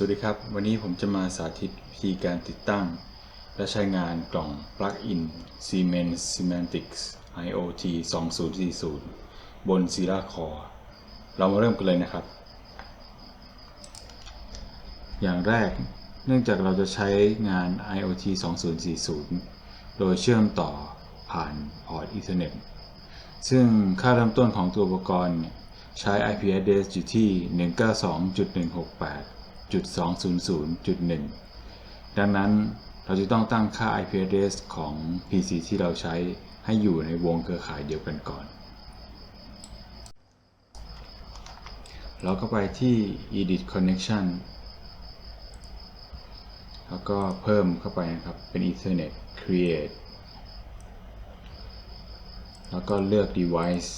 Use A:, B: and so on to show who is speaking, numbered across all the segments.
A: สวัสดีครับ วันนี้ผมจะมาสาธิตวิธีการติดตั้ง และใช้งานกล่อง Plug-in Siemens Semantics IoT 2040 บน Sierra Core เรามาเริ่มกันเลยนะครับ อย่างแรกเนื่องจากเราจะใช้งาน IoT 2040 โดยเชื่อมต่อผ่านพอร์ต Ethernet ซึ่งค่าเริ่มต้นของตัวอุปกรณ์เนี่ยใช้ IP address อยู่ที่ 1.200.1 ดังนั้นเราจะต้องตั้งค่า IP address ของ PC ที่เราใช้ให้อยู่ในวงเครือข่ายเดียวกันก่อน เราก็ไปที่ edit connection แล้วก็เพิ่มเข้าไปนะครับ เป็น Ethernet create แล้วก็เลือก device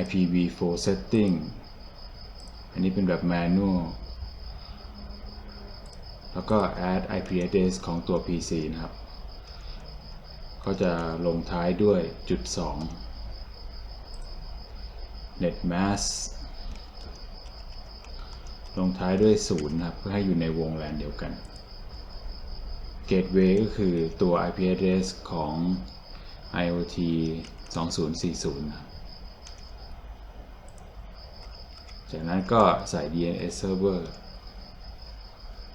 A: IPv4 setting อันนี้เป็นแบบ manual แล้วก็ add IP address ของตัว PC นะครับ ก็จะลงท้ายด้วยจุด2 net mask ลงท้ายด้วย0นะครับ เพื่อให้อยู่ในวงแลนเดียวกัน gateway ก็คือตัว IP address ของ IoT 2040นะครับ จากนั้นก็ใส่ DNS server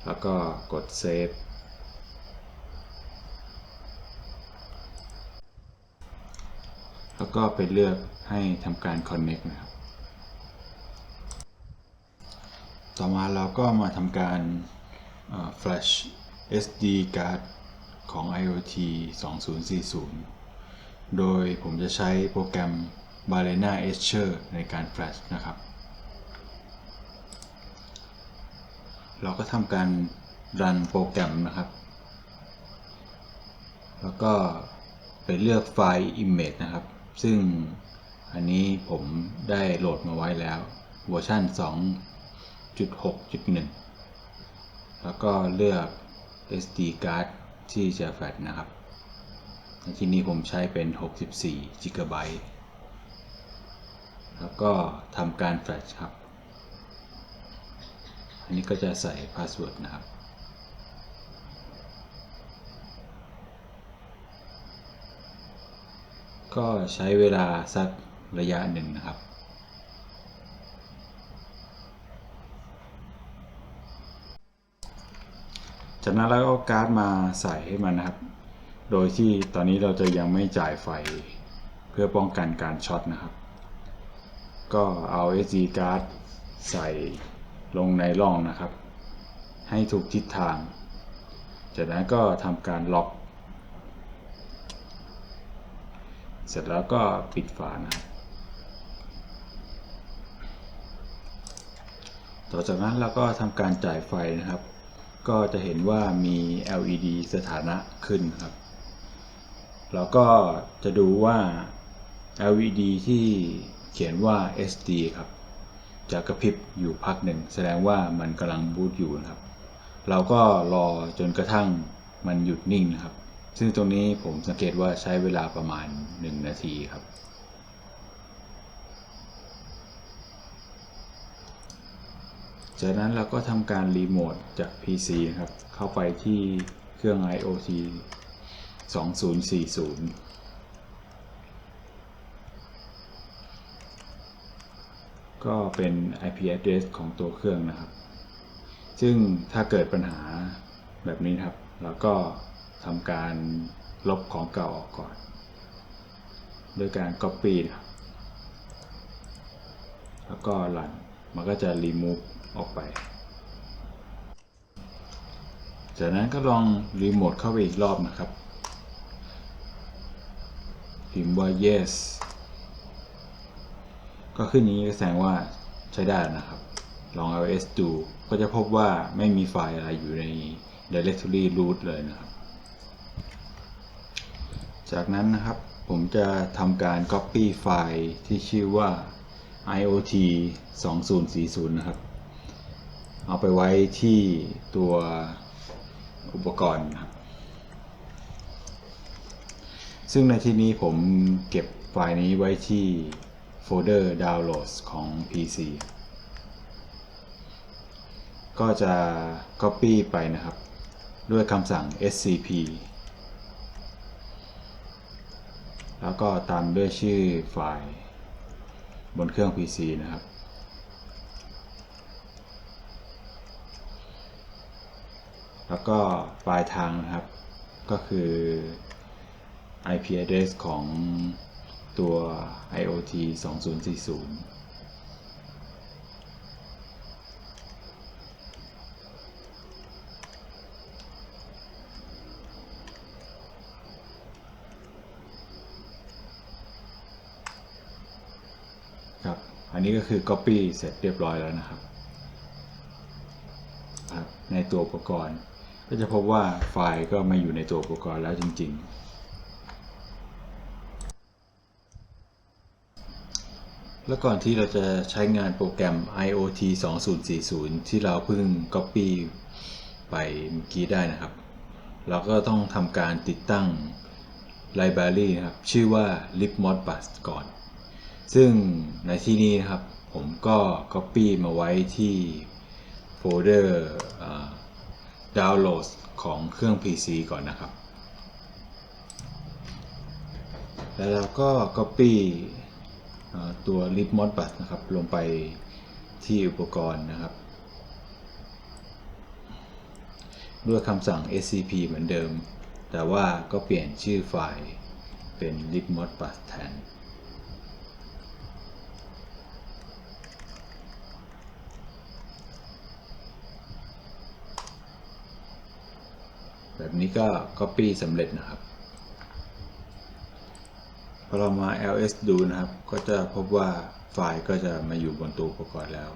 A: แล้วก็กด save แล้วก็ไปเลือกให้ทำการ connect นะครับ ต่อมาเราก็มาทำการ flash SD card ของ IoT 2040 โดยผมจะใช้โปรแกรม Balena Etcher ในการ flash นะครับ เราก็ทำการรันโปรแกรมนะครับ แล้วก็ไปเลือกไฟล์ Image นะครับ ซึ่งอันนี้ผมได้โหลดมาไว้แล้วเวอร์ชัน2.6.1 แล้วก็เลือก SD card ที่จะแฟลชนะครับ ที่นี้ผมใช้เป็น 64 GB แล้วก็ทำการแฟลชครับ อันนี้ก็จะใส่พาสเวิร์ดนะครับ ก็ใช้เวลาสักระยะหนึ่งนะครับจากนั้นเราก็เอาการ์ดมาใส่ให้มันนะครับ โดยที่ตอนนี้เราจะยังไม่จ่ายไฟเพื่อป้องกันการช็อตนะครับ ก็เอา SD card ใส่ ลงในร่องนะครับ ให้ถูกทิศทาง จากนั้นก็ทำการล็อก เสร็จแล้วก็ปิดฝานะครับต่อจากนั้นเราก็ทำการจ่ายไฟนะครับ ก็จะเห็นว่ามี LED สถานะขึ้นครับ แล้วก็จะดูว่า LED ที่เขียนว่า SD ครับ จะกระพริบอยู่พักหนึ่ง แสดงว่ามันกำลังบูตอยู่นะครับ เราก็รอจนกระทั่งมันหยุดนิ่งนะครับ ซึ่งตรงนี้ผมสังเกตว่าใช้เวลาประมาณ 1 นาทีครับ จากนั้นเราก็ทำการรีโมทจาก PC นะครับ เข้าไปที่เครื่อง IoT 2040 ก็เป็น IP address ของตัวเครื่องนะครับ ซึ่งถ้าเกิดปัญหาแบบนี้ครับเราก็ทำการลบของเก่าออกก่อน โดยการ Copy นะครับ แล้วก็รันมันก็จะ remove ออกไป จากนั้นก็ลองรีโมทเข้าไปอีกรอบนะครับพิมพ์ว่า yes ก็ขึ้นอย่างนี้ก็แสดงว่าใช้ได้นะครับ ลอง ls ดู ก็จะพบว่าไม่มีไฟล์อะไรอยู่ใน directory root เลยนะครับ จากนั้นนะครับผมจะทำการ copy ไฟล์ที่ชื่อว่า iot 2040 นะครับ เอาไปไว้ที่ตัวอุปกรณ์ครับ ซึ่งในที่นี้ผมเก็บไฟล์นี้ไว้ที่ โฟลเดอร์ downloads ของ PC ก็จะ Copy ไปนะครับ ด้วยคำสั่ง scp แล้วก็ตามด้วยชื่อไฟล์บนเครื่อง PC นะครับ แล้วก็ปลายทางนะครับ ก็คือ IP address ของ ตัว IoT 2040 ครับ อันนี้ก็คือ Copy เสร็จเรียบร้อยแล้วนะครับครับ ในตัวอุปกรณ์ ก็จะพบว่าไฟล์ก็มาอยู่ในตัวอุปกรณ์แล้วจริง ๆ แล้วก่อนที่เราจะใช้งานโปรแกรม IoT 2040 ที่เราเพิ่ง Copy ไปเมื่อกี้ได้นะครับ เราก็ต้องทำการติดตั้ง Library นะครับ ชื่อว่า libmodbus ก่อน ซึ่งในที่นี้นะครับ ผมก็ Copy มาไว้ที่โฟลเดอร์ดาวน์โหลดของเครื่อง PC ก่อนนะครับ แล้วเราก็ Copy ตัว libmodbus นะครับลงไปที่อุปกรณ์นะครับ ด้วยคำสั่ง scp เหมือนเดิม แต่ว่าก็เปลี่ยนชื่อไฟล์เป็น libmodbus แทนแบบนี้ก็ Copy สำเร็จนะครับ พอเรามา ls ดูนะครับ ก็จะพบว่าไฟล์ก็จะมาอยู่บนตัวอุปกรณ์แล้ว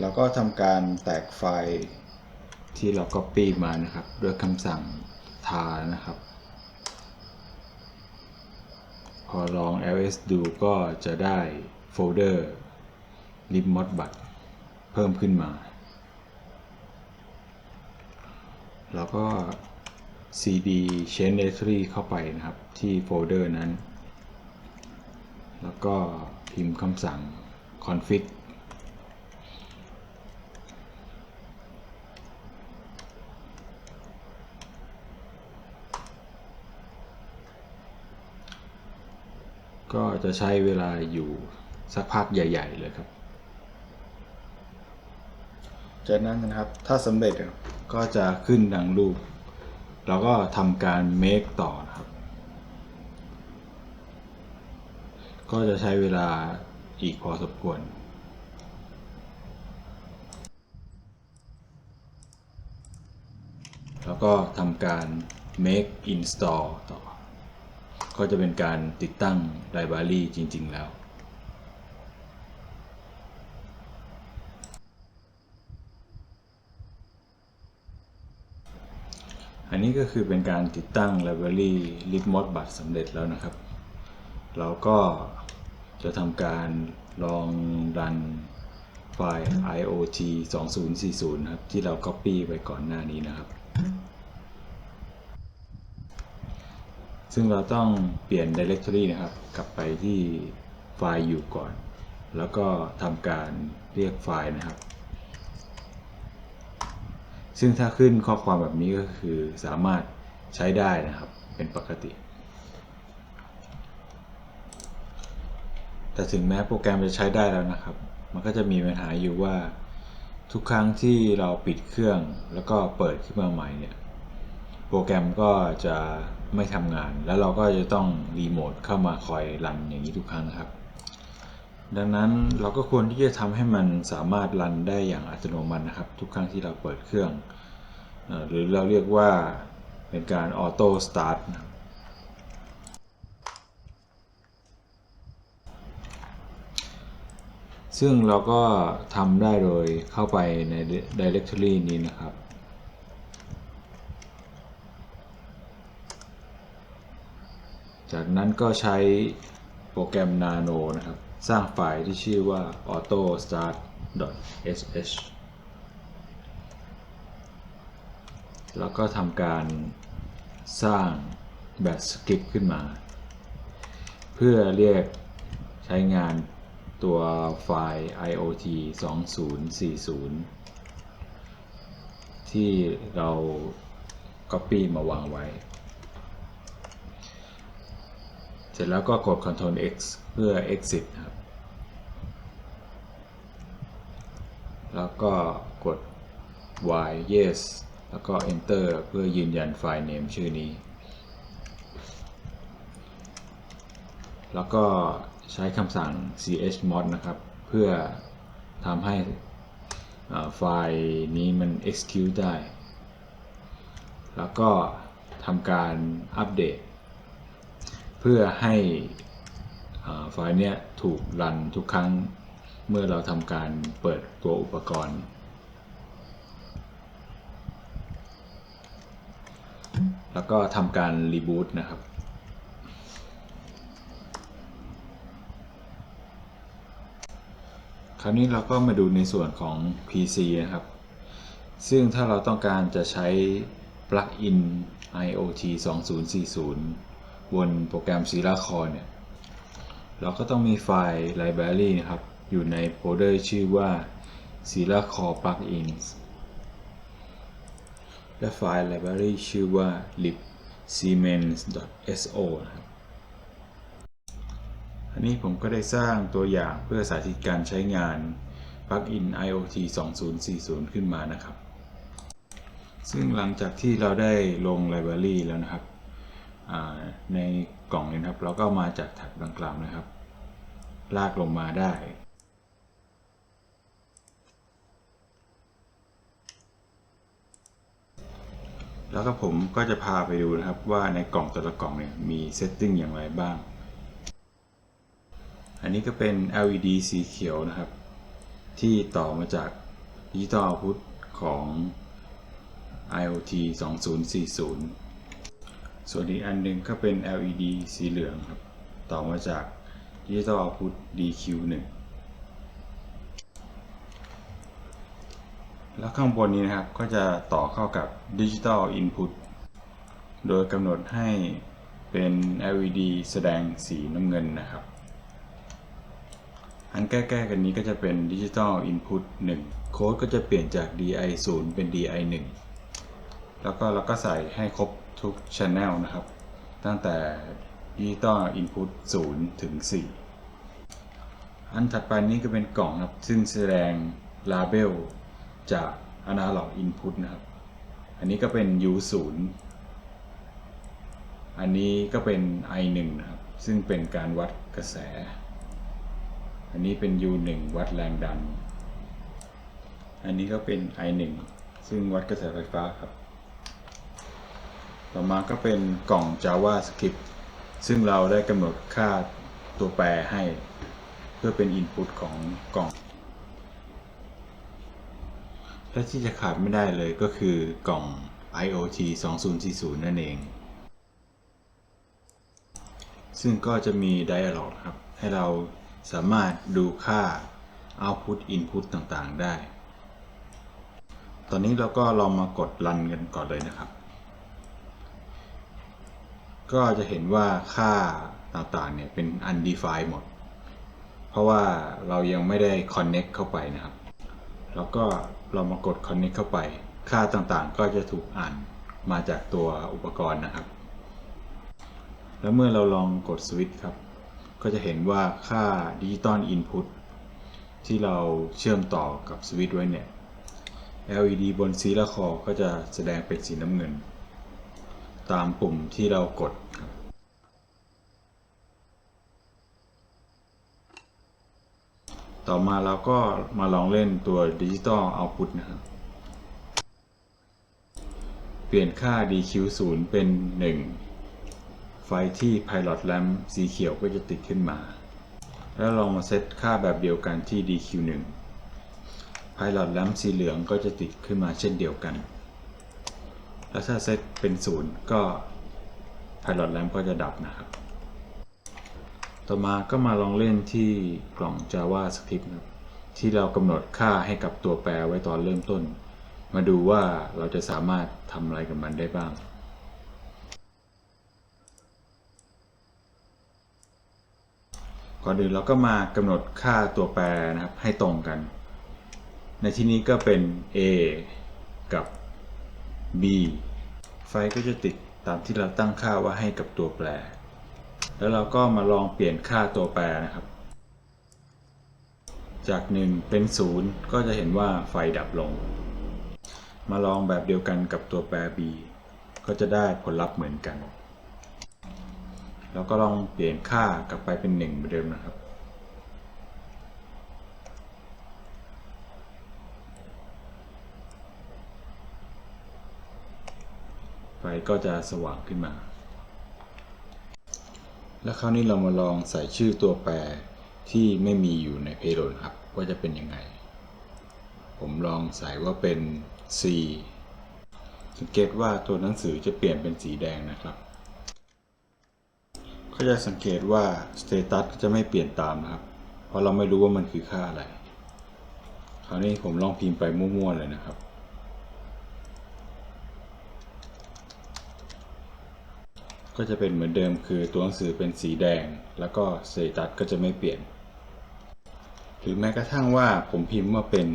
A: เราก็ทำการแตกไฟล์ที่เรา Copy มานะครับ ด้วยคำสั่ง tar นะครับ พอลอง ls ดูก็จะได้โฟลเดอร์ libmodbus เพิ่มขึ้นมา แล้วก็ cd change directory เข้าไปนะครับ ที่โฟลเดอร์นั้น แล้วก็พิมพ์คำสั่ง config ก็จะใช้เวลาอยู่สักพักใหญ่ ๆ เลยครับ จากนั้นนะครับ ถ้าสำเร็จก็จะขึ้นดังรูป เราก็ทำการ make ต่อนะครับ ก็จะใช้เวลาอีกพอสมควรแล้วก็ทำการ make install ต่อ ก็จะเป็นการติดตั้ง library จริง ๆ แล้ว อันนี้ก็คือเป็นการติดตั้ง library libmodbus สำเร็จแล้วนะครับ เราก็จะทำการลองรันไฟล์ IoT 2040นะครับ ที่เรา copy ไว้ก่อนหน้านี้นะครับ ซึ่งเราต้องเปลี่ยน directory นะครับ กลับไปที่ไฟล์อยู่ก่อน แล้วก็ทำการเรียกไฟล์นะครับ ซึ่งถ้าขึ้นข้อความแบบนี้ก็คือสามารถใช้ได้นะครับเป็นปกติ แต่ถึงแม้โปรแกรมจะใช้ได้แล้วนะครับ มันก็จะมีปัญหาอยู่ว่าทุกครั้งที่เราปิดเครื่องแล้วก็เปิดขึ้นมาใหม่เนี่ยโปรแกรมก็จะไม่ทำงาน แล้วเราก็จะต้องรีโมทเข้ามาคอยรันอย่างนี้ทุกครั้งนะครับ ดังนั้นเราก็ควรที่จะทำให้มันสามารถรันได้อย่างอัตโนมัตินะครับ ทุกครั้งที่เราเปิดเครื่องอหรือเราเรียกว่าเป็นการออโต้สตาร์ทซึ่งเราก็ทำได้โดยเข้าไปใน directory นี้นะครับ จากนั้นก็ใช้โปรแกรม Nano นะครับ สร้างไฟล์ที่ชื่อว่า autostart.sh แล้วก็ทำการสร้างแบบสคริปต์ขึ้นมา เพื่อเรียกใช้งานตัวไฟล์ IoT 2040 ที่เรา Copy มาวางไว้ เสร็จแล้วก็กด Ctrl X พื่อ Exit ครับ แล้วก็กด Y Yes แล้วก็ Enter เพื่อยืนยันไฟล์ name ชื่อนี้ แล้วก็ใช้คำสั่ง chmod นะครับ เพื่อทำให้ไฟล์นี้มัน execute ได้ แล้วก็ทำการอัปเดต เพื่อให้ ไฟล์เนี้ยถูกรันทุกครั้งเมื่อเราทำการเปิดตัวอุปกรณ์ แล้วก็ทำการรีบูตนะครับคราวนี้เราก็มาดูในส่วนของ PC นะครับ ซึ่งถ้าเราต้องการจะใช้ปลั๊กอิน IoT 2040 บนโปรแกรม Sierra c o r เนี่ย เราก็ต้องมีไฟล์ library นะครับ อยู่ในโฟลเดอร์ชื่อว่า Sierra Core Plugins และไฟล์ library ชื่อว่า libsiemens.so นะครับ อันนี้ผมก็ได้สร้างตัวอย่างเพื่อสาธิตการใช้งานปลั๊กอิน IoT 2040 ขึ้นมานะครับ ซึ่งหลังจากที่เราได้ลง Library แล้วนะครับ ใน กล่องนี้นะครับ เราก็มาจากแท็บดังกล่าวนะครับ ลากลงมาได้ แล้วก็ผมก็จะพาไปดูนะครับว่าในกล่องแต่ละกล่องเนี่ยมีเซตติ้งอย่างไรบ้าง อันนี้ก็เป็น LED สีเขียวนะครับ ที่ต่อมาจาก Digital Output ของ IoT 2040 ส่วนอีกอันหนึ่งก็เป็น LED สีเหลืองครับ ต่อมาจาก Digital Output DQ1 แล้วข้างบนนี้นะครับ ก็จะต่อเข้ากับ Digital Input โดยกำหนดให้เป็น LED แสดงสีน้ำเงินนะครับ อันใกล้ๆกันนี้ก็จะเป็น Digital Input 1 โค้ดก็จะเปลี่ยนจาก DI 0เป็น DI 1แล้วก็เราก็ใส่ให้ครบ ทุก Channel นะครับ ตั้งแต่ Digital Input 0ถึง 4 อันถัดไปนี้ก็เป็นกล่องครับ ซึ่งแสดง Label จาก Analog Input นะครับ อันนี้ก็เป็น U 0 อันนี้ก็เป็น I 1 นะครับ ซึ่งเป็นการวัดกระแส อันนี้เป็น U1 วัดแรงดัน อันนี้ก็เป็น I1 ซึ่งวัดกระแสไฟฟ้าครับ ต่อมาก็เป็นกล่อง JavaScript ซึ่งเราได้กำหนดค่าตัวแปรให้ เพื่อเป็น Input ของกล่อง และที่จะขาดไม่ได้เลยก็คือกล่อง IoT 2040 นั่นเอง ซึ่งก็จะมี Dialog ครับ ให้เราสามารถดูค่า Output Input ต่างๆได้ ตอนนี้เราก็ลองมากดรันกันก่อนเลยนะครับ ก็จะเห็นว่าค่าต่างๆเนี่ยเป็น undefined หมด เพราะว่าเรายังไม่ได้ connect เข้าไปนะครับ แล้วก็เรามากด connect เข้าไป ค่าต่างๆ ก็จะถูกอ่านมาจากตัวอุปกรณ์นะครับ แล้วเมื่อเราลองกดสวิตช์ครับ ก็จะเห็นว่าค่า Digital Input ที่เราเชื่อมต่อกับสวิตช์ไว้เนี่ย LED บนซีละคอก็จะแสดงเป็นสีน้ำเงิน ตามปุ่มที่เรากดครับต่อมาเราก็มาลองเล่นตัว Digital Output นะครับ เปลี่ยนค่า DQ0 เป็น 1 ไฟที่ Pilot Lamp สีเขียวก็จะติดขึ้นมา แล้วลองมาเซตค่าแบบเดียวกันที่ DQ1 Pilot Lamp สีเหลืองก็จะติดขึ้นมาเช่นเดียวกัน แล้วถ้าเซตเป็น0ก็ Pilot Lamp ก็จะดับนะครับ ต่อมาก็มาลองเล่นที่กล่อง JavaScript นะครับที่เรากำหนดค่าให้กับตัวแปรไว้ตอนเริ่มต้น มาดูว่าเราจะสามารถทำอะไรกับมันได้บ้างก่อนอื่นเราก็มากำหนดค่าตัวแปรนะครับให้ตรงกัน ในที่นี้ก็เป็น a b ไฟก็จะติดตามที่เราตั้งค่าว่าให้กับตัวแปร แล้วเราก็มาลองเปลี่ยนค่าตัวแปรนะครับ จาก 1 เป็น 0 ก็จะเห็นว่าไฟดับลง มาลองแบบเดียวกันกับตัวแปร b ก็จะได้ผลลัพธ์เหมือนกัน แล้วก็ลองเปลี่ยนค่ากลับไปเป็น 1 เหมือนเดิมนะครับ ไฟก็จะสว่างขึ้นมา แล้วคราวนี้เรามาลองใส่ชื่อตัวแปรที่ไม่มีอยู่ใน payload ครับ ว่าจะเป็นยังไง ผมลองใส่ว่าเป็น C สังเกตว่าตัวหนังสือจะเปลี่ยนเป็นสีแดงนะครับ ก็จะสังเกตว่า status จะไม่เปลี่ยนตามนะครับ เพราะเราไม่รู้ว่ามันคือค่าอะไร คราวนี้ผมลองพิมพ์ไปมั่วๆเลยนะครับ ก็จะเป็นเหมือนเดิมคือตัวหนังสือเป็นสีแดง แล้วก็สเตตัสก็จะไม่เปลี่ยน หรือแม้กระทั่งว่าผมพิมพ์ว่าเป็น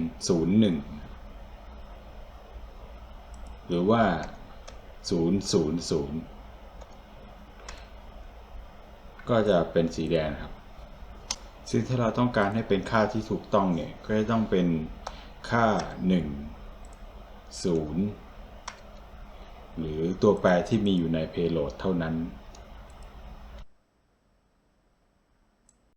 A: 01 หรือว่า 000 ก็จะเป็นสีแดงครับ ซึ่งถ้าเราต้องการให้เป็นค่าที่ถูกต้องเนี่ย ก็จะต้องเป็นค่า 1 0 หรือตัวแปรที่มีอยู่ใน payload เท่านั้น